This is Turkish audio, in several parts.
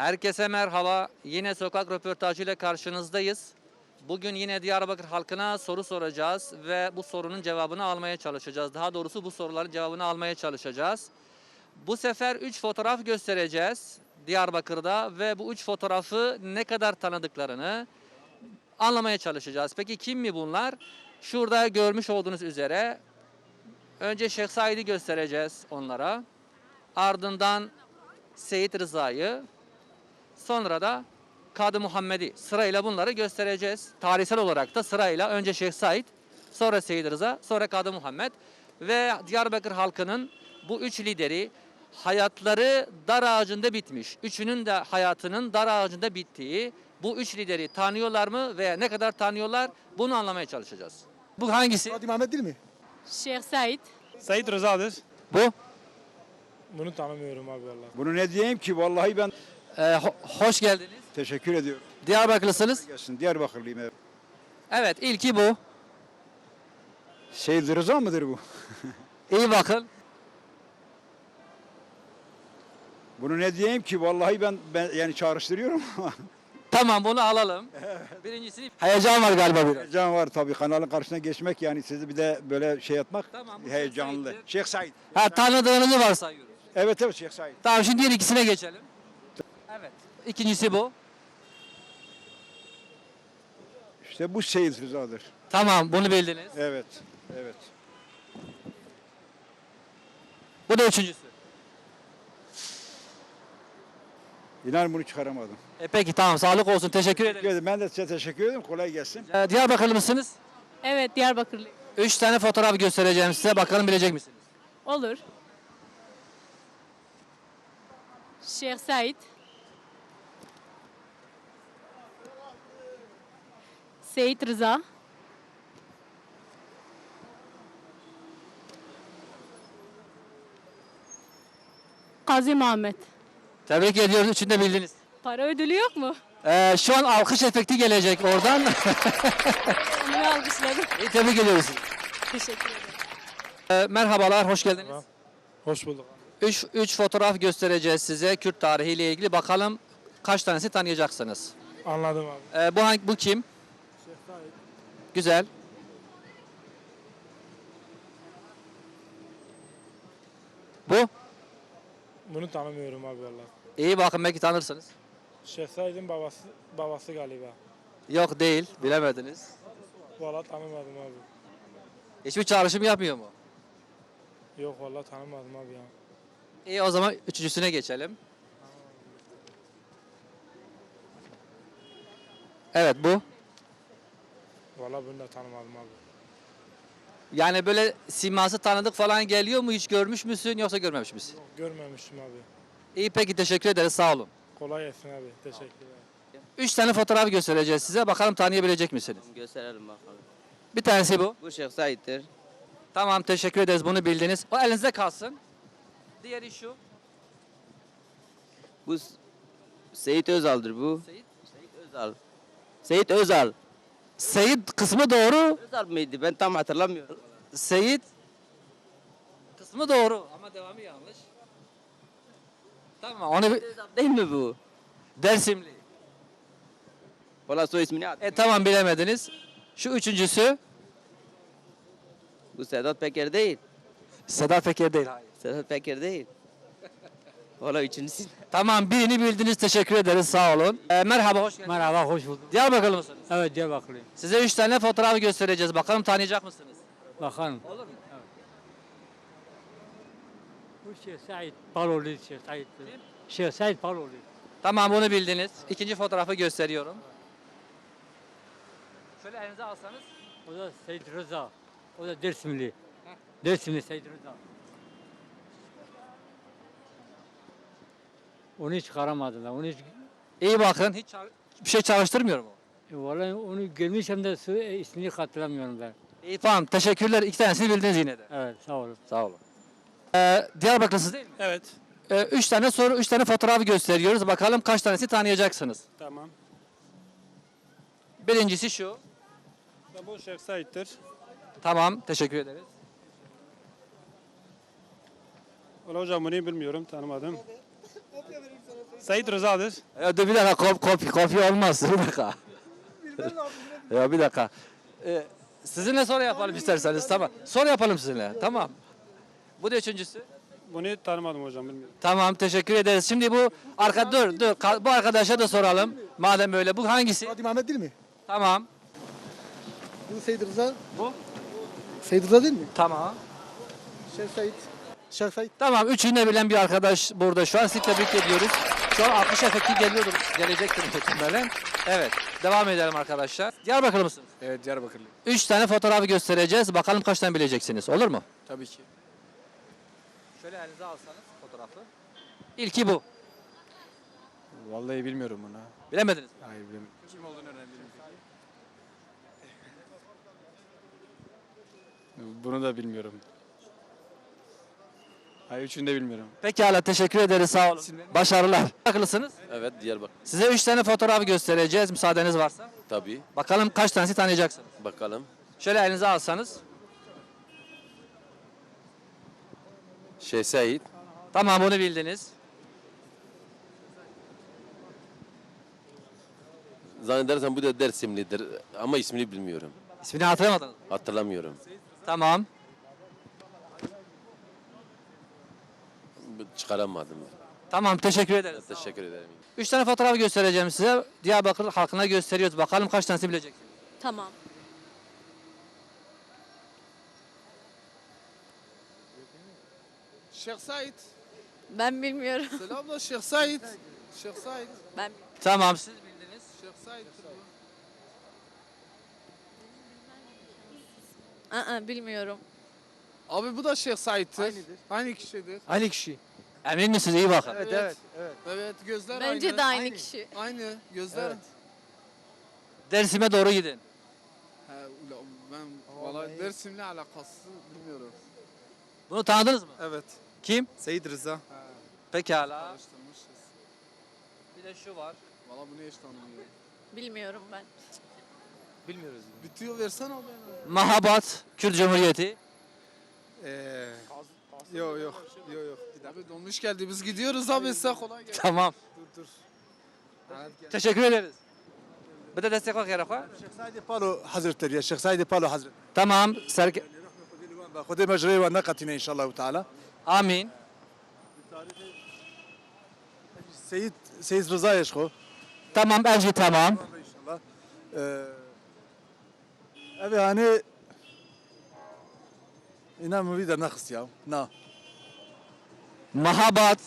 Herkese merhaba. Yine sokak röportajıyla karşınızdayız. Bugün yine Diyarbakır halkına soru soracağız ve bu sorunun cevabını almaya çalışacağız. Daha doğrusu bu soruların cevabını almaya çalışacağız. Bu sefer 3 fotoğraf göstereceğiz Diyarbakır'da ve bu 3 fotoğrafı ne kadar tanıdıklarını anlamaya çalışacağız. Peki kim mi bunlar? Şurada görmüş olduğunuz üzere önce Şeyh Said'i göstereceğiz onlara. Ardından Seyit Rıza'yı, sonra da Kadı Muhammed'i sırayla bunları göstereceğiz. Tarihsel olarak da sırayla önce Şeyh Said, sonra Seyit Rıza, sonra Kadı Muhammed ve Diyarbakır halkının bu üç lideri hayatları dar ağacında bitmiş. Üçünün de hayatının dar ağacında bittiği bu üç lideri tanıyorlar mı veya ne kadar tanıyorlar bunu anlamaya çalışacağız. Bu hangisi? Fatih Mehmet değil mi? Şeyh Said. Said Rıza'dır. Bu. Bunu tanımıyorum abi vallahi. Bunu ne diyeyim ki vallahi ben Ee, ho- hoş geldiniz. teşekkür ediyorum. Diyarbakırlısınız. Gelsin Diyarbakırlıyım. evet. Evet ilki bu. Seyyid Rıza mıdır bu? İyi bakın. Bunu ne diyeyim ki vallahi ben, ben yani çağrıştırıyorum ama Tamam bunu alalım. Birincisi heyecan var galiba biraz. heyecan var tabii kanalın karşısına geçmek yani sizi bir de böyle şey yapmak Tamam, bu heyecanlı. Said'dir. Şeyh Said. Ha tanıdığınızı varsayıyoruz. Evet evet Şeyh Said. Tamam şimdi diğer ikisine geçelim. İkincisi bu. İşte bu Seyyid Rıza'dır. Tamam bunu bildiniz. Evet. Evet. Bu da üçüncüsü. İnan bunu çıkaramadım. E peki tamam sağlık olsun teşekkür ederim. Ben de size teşekkür ederim. Kolay gelsin. Ee, Diyarbakırlı mısınız? Evet Diyarbakırlıyım. Üç tane fotoğraf göstereceğim size bakalım bilecek misiniz? Olur. Şeyh Said. Seyit Rıza. Kazi Muhammed. Tebrik ediyoruz üçünü de bildiniz. Para ödülü yok mu? Ee, şu an alkış efekti gelecek oradan. Onu alkışladım. İyi tebrik ediyoruz. Teşekkür ederim. Ee, merhabalar hoş geldiniz. Merhaba. Hoş bulduk. Üç, üç fotoğraf göstereceğiz size Kürt tarihiyle ilgili. Bakalım kaç tanesi tanıyacaksınız. Anladım abi. Ee, bu hangi, bu kim? Güzel. Bu? Bunu tanımıyorum abi vallahi. İyi bakın belki tanırsınız. Şeyh Said'in babası babası galiba. Yok değil, bilemediniz. Vallahi tanımadım abi. Hiçbir çağrışım yapmıyor mu? Yok vallahi tanımadım abi ya. İyi o zaman üçüncüsüne geçelim. Evet bu. Vallahi bunu da tanımadım abi. Yani böyle siması tanıdık falan geliyor mu? Hiç görmüş müsün yoksa görmemiş misin? Yok, görmemiştim abi. İyi peki teşekkür ederiz sağ olun. Kolay gelsin abi. Teşekkürler. Üç tane fotoğraf göstereceğiz size. Bakalım tanıyabilecek misiniz? Gösterelim bakalım. Bir tanesi bu. Bu Şeyh Said'dir. Tamam teşekkür ederiz bunu bildiniz. O elinizde kalsın. Diğeri şu. Bu S- Seyit Özal'dır bu. Seyit. Seyit Özal. Seyit Özal. Seyit kısmı doğru. Özal mıydı? Ben tam hatırlamıyorum. Seyit kısmı doğru ama devamı yanlış. Tamam onu bir değil mi bu? Dersimli. Valla soy ismini at. E tamam bilemediniz. Şu üçüncüsü Bu Sedat Peker değil. Sedat Peker değil. Hayır. Sedat Peker değil. Valla üçüncüsü. Tamam birini bildiniz teşekkür ederiz sağ olun. E, merhaba hoş geldiniz. Merhaba, hoş bulduk. Diyarbakırlı mısınız? Evet, Diyarbakırlıyım. Size üç tane fotoğraf göstereceğiz. Bakalım tanıyacak mısınız? Bakalım. Olur mu? Bu Şeyh Said Balolu Şeyh Said. Şeyh Said Balolu. Tamam bunu bildiniz. İkinci fotoğrafı gösteriyorum. Şöyle elinize alsanız. O da Seyyid Rıza. O da Dersimli. Dersimli Seyyid Rıza. Onu hiç çıkaramadılar. Onu hiç... İyi bakın. Hiç bir şey çalıştırmıyor mu? E, vallahi onu görmüşüm de su- e, ismini hatırlamıyorum ben. İyi tamam teşekkürler. İki tanesini bildiniz yine de. Evet, sağ olun. Sağ olun. Ee, Diyarbakırlısınız değil mi? Evet. Ee, üç tane soru, üç tane fotoğrafı gösteriyoruz. Bakalım kaç tanesi tanıyacaksınız. Tamam. Birincisi şu. Bu Şeyh Said'dir. Tamam, teşekkür ederiz. Valla hocam bunu bilmiyorum. Tanımadım. Sait Rıza'dır. Ya dur bir dakika kop, kopya, kopya olmaz. Bir dakika. ya bir dakika. Ee, sizinle sonra yapalım isterseniz tamam. Sonra yapalım sizinle tamam. Bu da üçüncüsü. Bunu tanımadım hocam bilmiyorum. Tamam teşekkür ederiz. Şimdi bu arka dur dur Ka- bu arkadaşa da soralım. Madem öyle bu hangisi? Fatih Mehmet değil mi? Tamam. Bu Seyyid Rıza. Bu? Seyyid Rıza değil mi? Tamam. Şeyh Said. Şeyh Said. Tamam üçünü de bilen bir arkadaş burada şu an sizi tebrik ediyoruz. Şu an 60 efekti geliyordur. Gelecektir muhtemelen. Evet. Devam edelim arkadaşlar. Diyarbakır mısınız? Evet Diyarbakırlı. Üç tane fotoğrafı göstereceğiz. Bakalım kaç tane bileceksiniz. Olur mu? Tabii ki. Şöyle elinize alsanız fotoğrafı. İlki bu. Vallahi bilmiyorum bunu. Bilemediniz. mi? Hayır bilmiyorum. Kim olduğunu öğrendim. Bunu da bilmiyorum. Hayır üçünü de bilmiyorum. Pekala teşekkür ederiz. Sağ olun. Başarılar. Akıllısınız. Evet Diyarbakır. Size üç tane fotoğrafı göstereceğiz müsaadeniz varsa. Tabii. Bakalım kaç tanesi tanıyacaksınız. Bakalım. Şöyle elinize alsanız. Şeyh Said. Tamam bunu bildiniz. Zannedersem bu da Dersimlidir ama ismini bilmiyorum. İsmini hatırlamadınız. mı? Hatırlamıyorum. Tamam. Çıkaramadım. Tamam teşekkür ederiz. Teşekkür ederim. Üç tane fotoğraf göstereceğim size. Diyarbakır halkına gösteriyoruz. Bakalım kaç tanesi bileceksiniz. Tamam. Şeyh Said. Ben bilmiyorum. Selamlar Şeyh Said. Şeyh Said. Ben Tamam siz bildiniz. Şeyh bu. Aa, bilmiyorum. Abi bu da Şeyh Said'tir. Aynı kişidir. Aynı kişi. Emin misiniz? İyi bakın. Evet evet. evet. Evet gözler Bence aynı. de aynı, kişi. Aynı gözler. Evet. Dersime doğru gidin. Ha, ula, ben valla Dersim'le alakası bilmiyorum. Bunu tanıdınız mı? Evet. Kim? Seyyid Rıza. Pekala. Araştırmışız. Bir de şu var. Valla bunu hiç tanımıyorum. Bilmiyorum ben. Bilmiyoruz. Bitiyor versene abi. Mahabat Kürt Cumhuriyeti. Ee, yok yok. Yok yok. Abi dolmuş geldi biz gidiyoruz abi size kolay gelsin. Tamam. Dur dur. Teşekkür ederiz. Bir de destek ol yere koy. Şeyh Said Palo Hazretleri ya. Şeyh Said Palo Hazretleri. Tamam. Serk خذ مجري ونقتنا ان شاء الله تعالى Amin. سيد سيد رضا يشخو Tamam Elci tamam. ان شاء الله ابي hani İnan mı bir de nakıs ya. Na. Mahabat.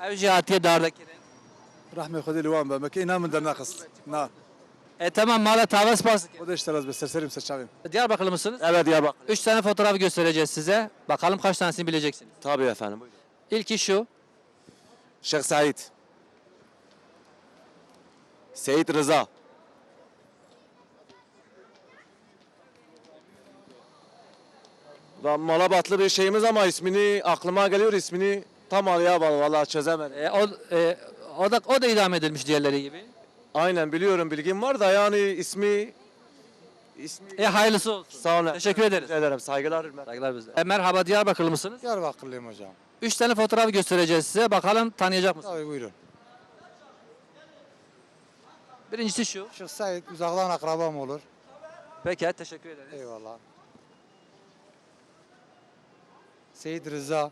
Evci Atiye Dağ'daki. Rahme خذ لوان بمك İnan mı da nakıs. Na. E tamam mala tavas bas. O da işte biraz serseriim seçavim. Diyarbakırlı mısınız? Evet Diyarbakır. Üç tane fotoğrafı göstereceğiz size. Bakalım kaç tanesini bileceksiniz. Tabii efendim. İlki şu. Şeyh Said. Seyit Rıza. Da Malabatlı bir şeyimiz ama ismini aklıma geliyor ismini tam araya bağlı vallahi çözemedim. E, o, e, o da o da idam edilmiş diğerleri gibi. Aynen biliyorum bilgim var da yani ismi ismi E hayırlısı olsun. sağ olun. Teşekkür ederiz. Rica ederim. Saygılar. hürmetler. Saygılar bize. E, merhaba Diyarbakırlı mısınız? Diyarbakırlıyım hocam. Üç tane fotoğrafı göstereceğiz size. Bakalım tanıyacak mısınız? Tabii buyurun. Birincisi şu. Said uzaktan akrabam olur. Peki teşekkür ederiz. Eyvallah. Seyyid Rıza.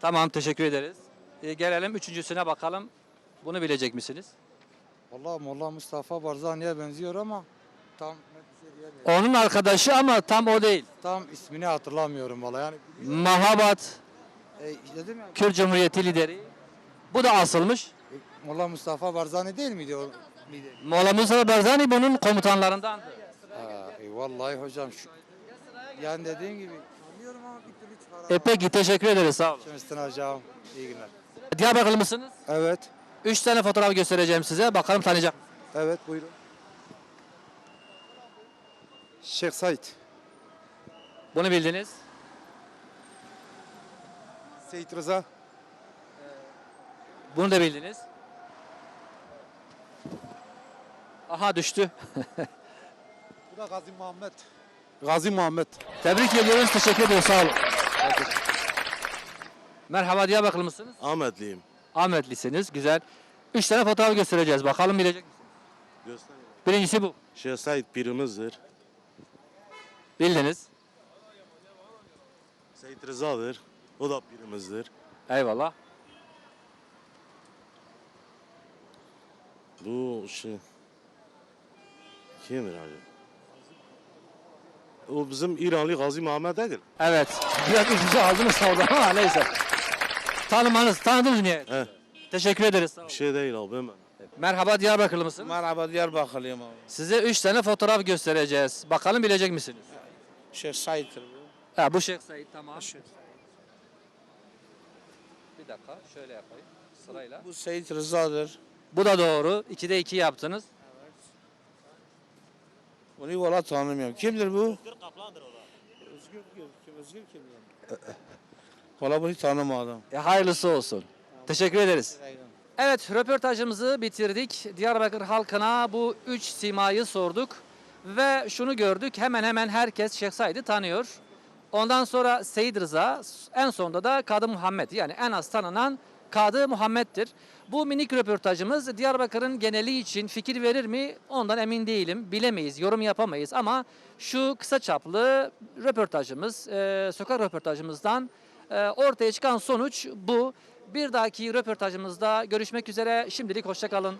Tamam teşekkür ederiz. E, gelelim üçüncüsüne bakalım. Bunu bilecek misiniz? Vallahi Molla Mustafa Barzani'ye benziyor ama tam şey. Onun arkadaşı ama tam o değil. Tam ismini hatırlamıyorum vallahi. Yani Mahabat e, dedim ya Kürt Cumhuriyeti lideri. Bu da asılmış. e, Molla Mustafa Barzani değil miydi o? Mola Mustafa Barzani bunun komutanlarındandı. Ha, e, vallahi hocam şu yani dediğin gibi anlıyorum ama bir türlü E çıkaramıyorum. peki teşekkür ederiz sağ olun. Üstüne hocam. İyi günler. Diyarbakırlı mısınız? Evet. Üç tane fotoğraf göstereceğim size. Bakalım tanıyacak. mısınız? Evet buyurun. Şeyh Said. Bunu bildiniz. Seyyid Rıza. Bunu da bildiniz. Aha düştü. Bu da Gazi Muhammed. Gazi Muhammed. Tebrik ediyoruz. Teşekkür ediyoruz. Sağ olun. Merhaba Diyarbakırlı mısınız? Ahmetliyim. Ahmetlisiniz. Güzel. Üç tane fotoğraf göstereceğiz. Bakalım bilecek misiniz? Göster. Birincisi bu. Şeyh Said pirimizdir. Bildiniz. Seyit Rıza'dır. O da pirimizdir. Eyvallah. Bu şey... Kimdir acaba? O bizim İranlı Gazi Muhammed değil. Evet. Biraz ucuza aldınız orada ama neyse. Tanımanız, tanıdınız mı? yani? He. Teşekkür ederiz. Sağ olun. Bir şey değil abi hemen. Merhaba Diyarbakırlı mısınız? Merhaba Diyarbakırlıyım abi. Size üç tane fotoğraf göstereceğiz. Bakalım bilecek misiniz? Şeyh Said'dir bu. Ha, bu Şeyh Said tamam. Bir dakika şöyle yapayım sırayla. Bu Seyit Rıza'dır. Bu da doğru. 2'de 2 yaptınız. Bunu valla tanımıyorum. Kimdir bu? Özgür Kaplan'dır o da. Özgür kim? Özgür kim? Valla bunu tanımadım. E, hayırlısı olsun. Teşekkür ederiz. Evet röportajımızı bitirdik. Diyarbakır halkına bu üç simayı sorduk. Ve şunu gördük hemen hemen herkes Şeyh Said'i tanıyor. Ondan sonra Seyyid Rıza, en sonunda da Kadı Muhammed yani en az tanınan Kadı Muhammed'dir. Bu minik röportajımız Diyarbakır'ın geneli için fikir verir mi? Ondan emin değilim. Bilemeyiz, yorum yapamayız ama şu kısa çaplı röportajımız, e, sokak röportajımızdan e, ortaya çıkan sonuç bu. Bir dahaki röportajımızda görüşmek üzere. Şimdilik hoşçakalın.